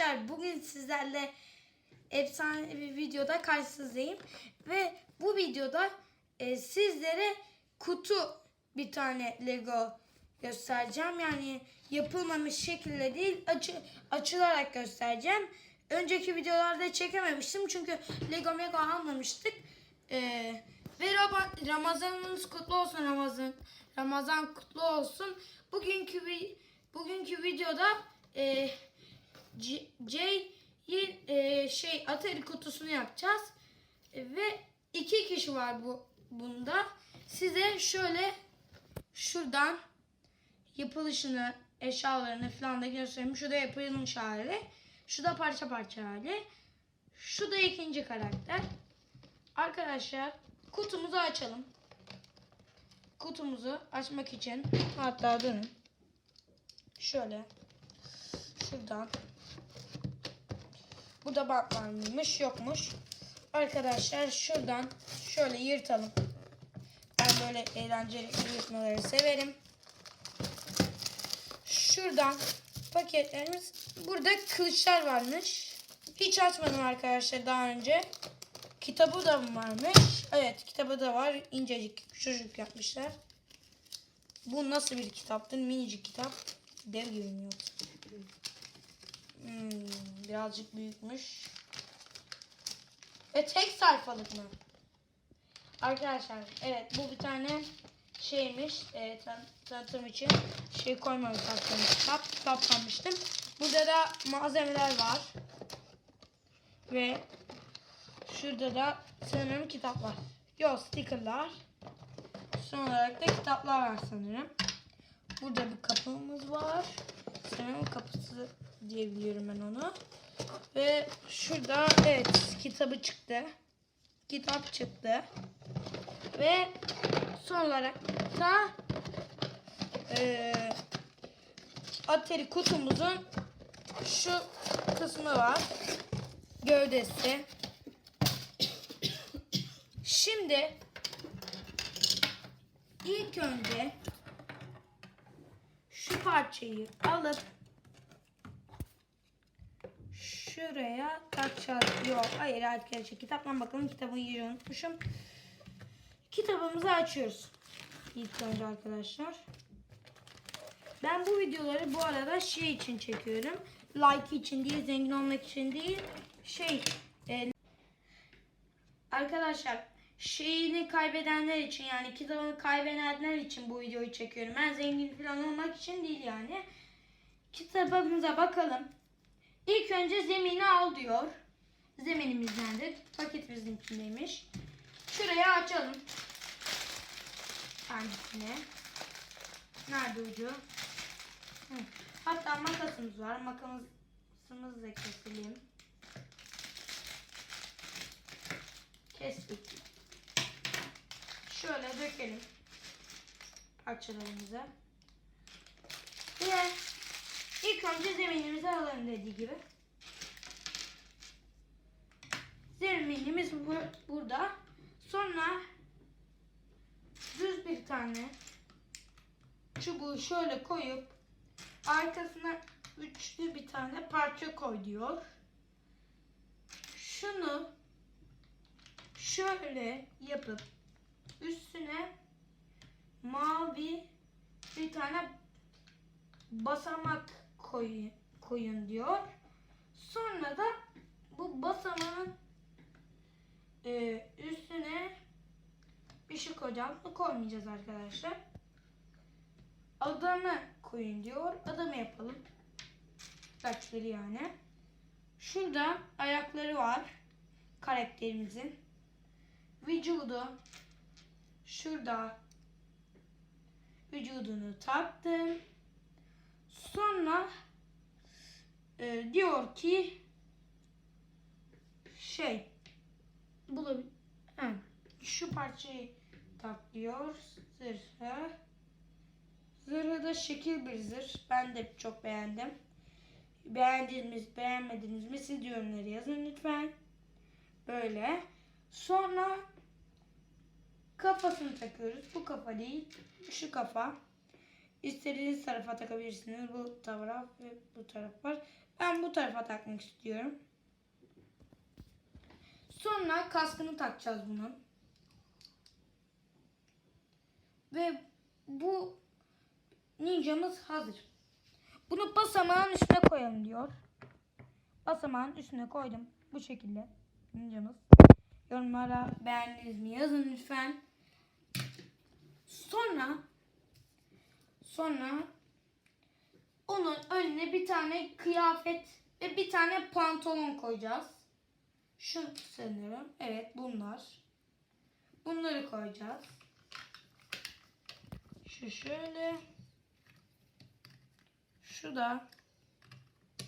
Arkadaşlar bugün sizlerle efsane bir videoda karşınızdayım. Ve bu videoda e, sizlere kutu bir tane Lego göstereceğim. Yani yapılmamış şekilde değil açı, açılarak göstereceğim. Önceki videolarda çekememiştim çünkü Lego Mego almamıştık. E, ve Ramazanınız kutlu olsun Ramazan. Ramazan kutlu olsun. Bugünkü bugünkü videoda e, C- Jay'in e, şey Atari kutusunu yapacağız. E, ve iki kişi var bu bunda. Size şöyle şuradan yapılışını, eşyalarını falan da göstereyim. Şu da yapılmış hali. Şu da parça parça hali. Şu da ikinci karakter. Arkadaşlar kutumuzu açalım. Kutumuzu açmak için hatta dönün. Şöyle şuradan. Bu da bant var mıymış? Yokmuş. Arkadaşlar şuradan şöyle yırtalım. Ben böyle eğlenceli yırtmaları severim. Şuradan paketlerimiz. Burada kılıçlar varmış. Hiç açmadım arkadaşlar daha önce. Kitabı da mı varmış? Evet kitabı da var. İncecik küçücük yapmışlar. Bu nasıl bir kitaptır? Minicik kitap. Dev gibi mi? Hmm, birazcık büyükmüş. Ve tek sayfalık mı? Arkadaşlar evet bu bir tane şeymiş. E, tan- tanıtım için şey koymamış aslında kitap. Kitap sanmıştım. Burada da malzemeler var. Ve şurada da sanırım kitap var. Yok stickerlar. Son olarak da kitaplar var sanırım. Burada bir kapımız var. Sanırım kapısı diyebiliyorum ben onu. Ve şurada evet kitabı çıktı. Kitap çıktı. Ve son olarak da eee Atari kutumuzun şu kısmı var. Gövdesi. Şimdi ilk önce şu parçayı alıp şuraya takacağız. Yok hayır arkadaşlar kitaptan bakalım kitabın yeri unutmuşum. Kitabımızı açıyoruz. İlk önce arkadaşlar. Ben bu videoları bu arada şey için çekiyorum. Like için değil, zengin olmak için değil. Şey, e, arkadaşlar şeyini kaybedenler için yani kitabını kaybedenler için bu videoyu çekiyorum. Ben zengin falan olmak için değil yani. Kitabımıza bakalım. İlk önce zemini al diyor. Zeminimizden de paketimizin içindeymiş. Şuraya açalım. Kendisine. Nerede ucu? Hı. Hatta makasımız var. Makasımızı da keselim. Kestik. Şöyle dökelim. Parçalarımıza. Ve ilk önce zeminimizi alalım dediği gibi. Zeminimiz bu, burada. Sonra düz bir tane çubuğu şöyle koyup arkasına üçlü bir tane parça koy diyor. Şunu şöyle yapıp üstüne mavi bir tane basamak koyun, koyun diyor. Sonra da bu basamağın e, üstüne bir şey koyacağız. Koymayacağız arkadaşlar. Adamı koyun diyor. Adamı yapalım. Kaçları yani. Şurada ayakları var. Karakterimizin. Vücudu. Şurada. Vücudunu taktım. Sonra e, diyor ki şey bulabil şu parçayı tak diyor zırhı. Zırhı da şekil bir zırh. Ben de çok beğendim. Beğendiniz mi, beğenmediniz mi siz yorumları yazın lütfen. Böyle. Sonra kafasını takıyoruz. Bu kafa değil. Şu kafa. İstediğiniz tarafa takabilirsiniz. Bu taraf ve bu taraf var. Ben bu tarafa takmak istiyorum. Sonra kaskını takacağız bunun. Ve bu ninjamız hazır. Bunu basamağın üstüne koyalım diyor. Basamağın üstüne koydum. Bu şekilde ninjamız. Yorumlara beğendiniz mi yazın lütfen. Sonra sonra onun önüne bir tane kıyafet ve bir tane pantolon koyacağız. Şu sanırım. Evet bunlar. Bunları koyacağız. Şu şöyle. Şu da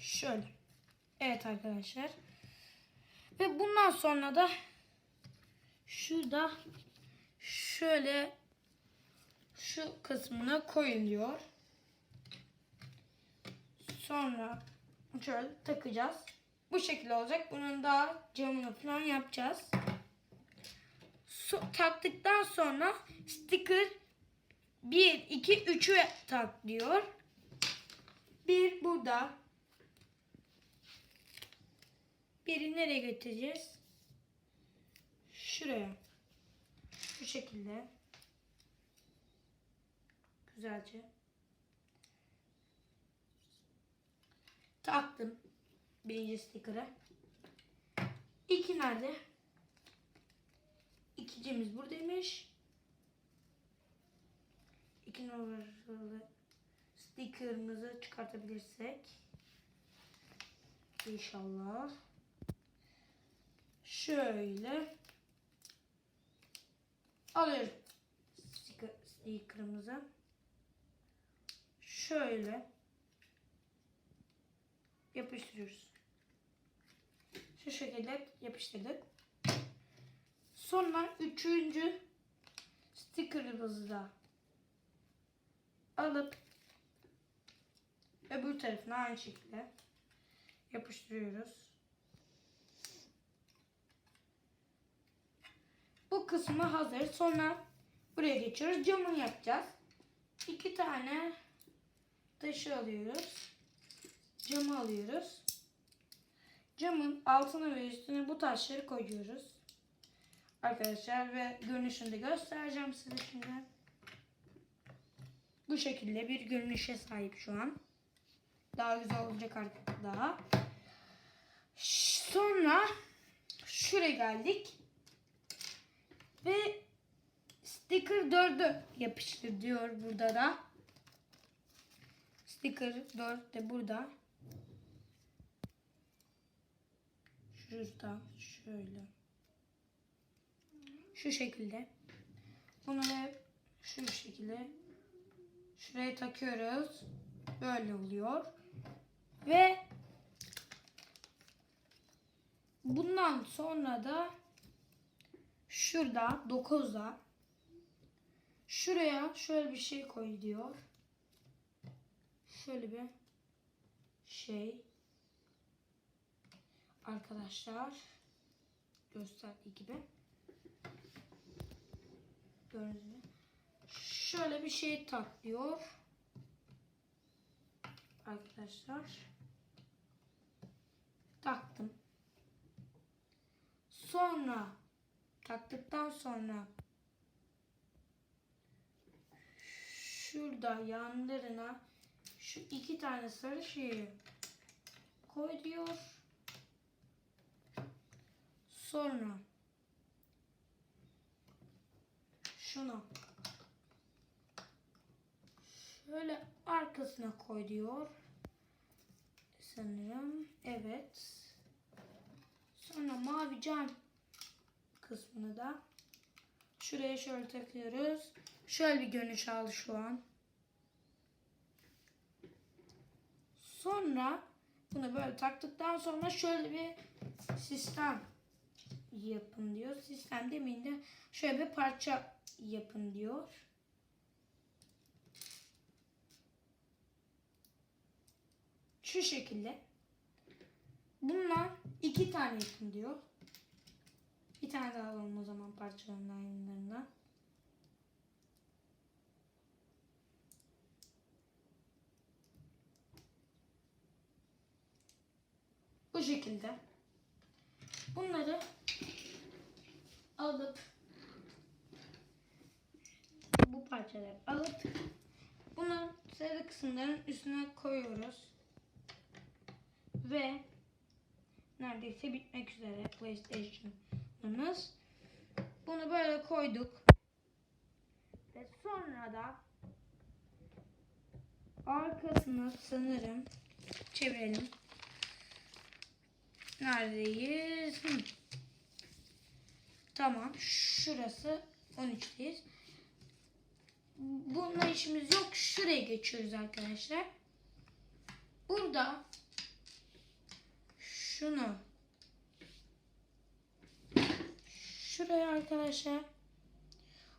şöyle. Evet arkadaşlar. Ve bundan sonra da şurada şöyle şu kısmına koyun diyor. Sonra şöyle takacağız. Bu şekilde olacak. Bunun daha camını falan yapacağız. So- taktıktan sonra sticker 1, 2, 3'ü tak diyor. Bir burada. Biri nereye götüreceğiz? Şuraya. Bu şekilde. Güzelce. Taktım. Birinci sticker'ı. İki nerede? İkicimiz buradaymış. İki numaralı sticker'ımızı çıkartabilirsek. İnşallah. Şöyle. Alıyoruz sticker, sticker'ımızı. Şöyle. Yapıştırıyoruz. Şu şekilde yapıştırdık. Sonra üçüncü sticker'ımızı da alıp öbür tarafına aynı şekilde yapıştırıyoruz. Bu kısmı hazır. Sonra buraya geçiyoruz. Camını yapacağız. İki tane taşı alıyoruz. Camı alıyoruz. Camın altına ve üstüne bu taşları koyuyoruz. Arkadaşlar ve görünüşünü de göstereceğim size şimdi. Bu şekilde bir görünüşe sahip şu an. Daha güzel olacak artık daha. Sonra şuraya geldik. Ve sticker 4'ü yapıştır diyor burada da. Sticker 4 de burada. Şurada şöyle. Şu şekilde. Bunu da şu şekilde şuraya takıyoruz. Böyle oluyor. Ve bundan sonra da şurada 9'da şuraya şöyle bir şey koy diyor. Şöyle bir şey. Arkadaşlar gösterdiği gibi. Gördüğünüz şöyle bir şey tak diyor arkadaşlar. Taktım. Sonra taktıktan sonra şurada yanlarına şu iki tane sarı şeyi koy diyor. Sonra şunu şöyle arkasına koy diyor. Sanırım evet. Sonra mavi cam kısmını da şuraya şöyle takıyoruz. Şöyle bir görünüş aldı şu an. Sonra bunu böyle taktıktan sonra şöyle bir sistem yapın diyor. Sistem demeyin de şöyle bir parça yapın diyor. Şu şekilde. Bundan iki tane yapın diyor. Bir tane daha alalım o zaman parçaların aynılarından. Bu şekilde. Bunları alıp bu parçaları alıp bunu sarı kısımların üstüne koyuyoruz. Ve neredeyse bitmek üzere PlayStation'ımız. Bunu böyle koyduk. Ve sonra da arkasını sanırım çevirelim. Neredeyiz? Hı. Tamam. Şurası 13'teyiz. Bununla işimiz yok. Şuraya geçiyoruz arkadaşlar. Burada şunu şuraya arkadaşlar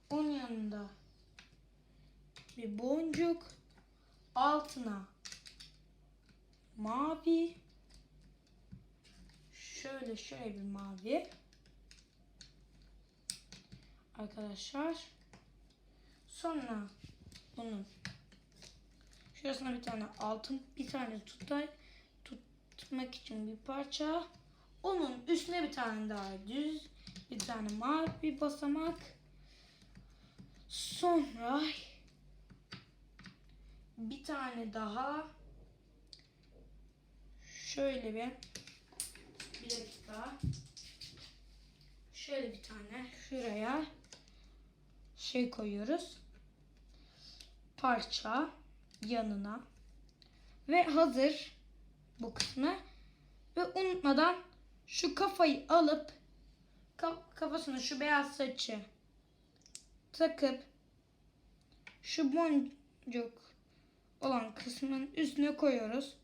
onun yanında bir boncuk altına mavi şöyle şöyle bir mavi. Arkadaşlar. Sonra bunun şurasına bir tane altın bir tane tutay tutmak için bir parça. Onun üstüne bir tane daha düz bir tane mavi bir basamak. Sonra bir tane daha şöyle bir bir dakika şöyle bir tane şuraya şey koyuyoruz parça yanına ve hazır bu kısmı ve unutmadan şu kafayı alıp kaf- kafasına şu beyaz saçı takıp şu boncuk olan kısmın üstüne koyuyoruz.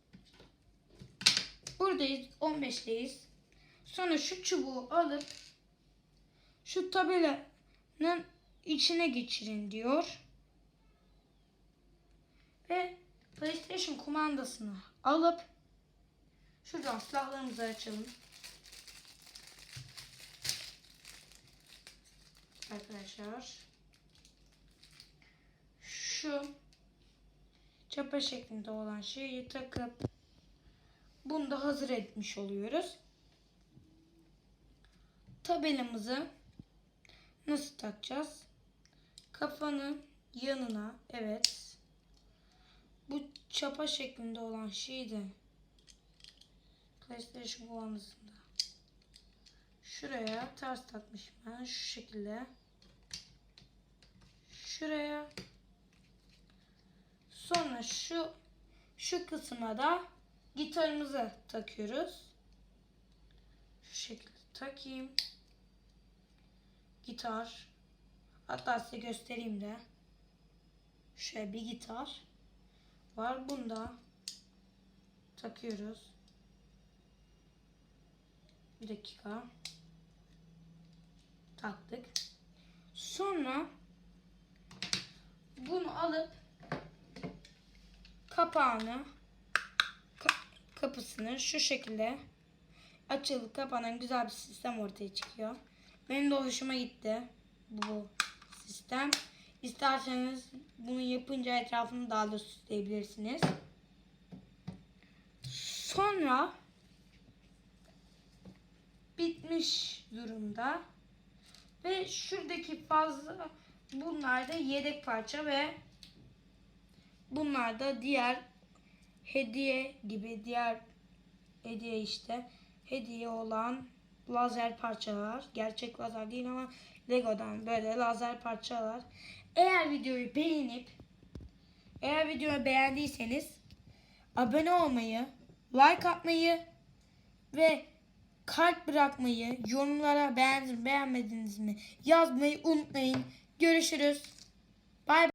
Buradayız 15'teyiz. Sonra şu çubuğu alıp şu tabelanın içine geçirin diyor. Ve PlayStation kumandasını alıp şuradan silahlarımızı açalım. Arkadaşlar şu çapa şeklinde olan şeyi takıp bunu da hazır etmiş oluyoruz. Tabelamızı nasıl takacağız? Kafanın yanına evet. Bu çapa şeklinde olan şeyi de PlayStation kumandasında şuraya ters takmışım ben şu şekilde. Şuraya. Sonra şu şu kısma da gitarımızı takıyoruz. Şu şekilde takayım gitar. Hatta size göstereyim de. Şöyle bir gitar var. Bunda takıyoruz. Bir dakika. Taktık. Sonra bunu alıp kapağını ka- kapısını şu şekilde açılıp kapanan güzel bir sistem ortaya çıkıyor. Benim de hoşuma gitti bu sistem. İsterseniz bunu yapınca etrafını daha da süsleyebilirsiniz. Sonra bitmiş durumda. Ve şuradaki fazla bunlar da yedek parça ve bunlar da diğer hediye gibi diğer hediye işte hediye olan lazer parçalar. Gerçek lazer değil ama Lego'dan böyle lazer parçalar. Eğer videoyu beğenip eğer videoyu beğendiyseniz abone olmayı, like atmayı ve kalp bırakmayı, yorumlara beğendiniz mi beğenmediniz mi yazmayı unutmayın. Görüşürüz. Bay.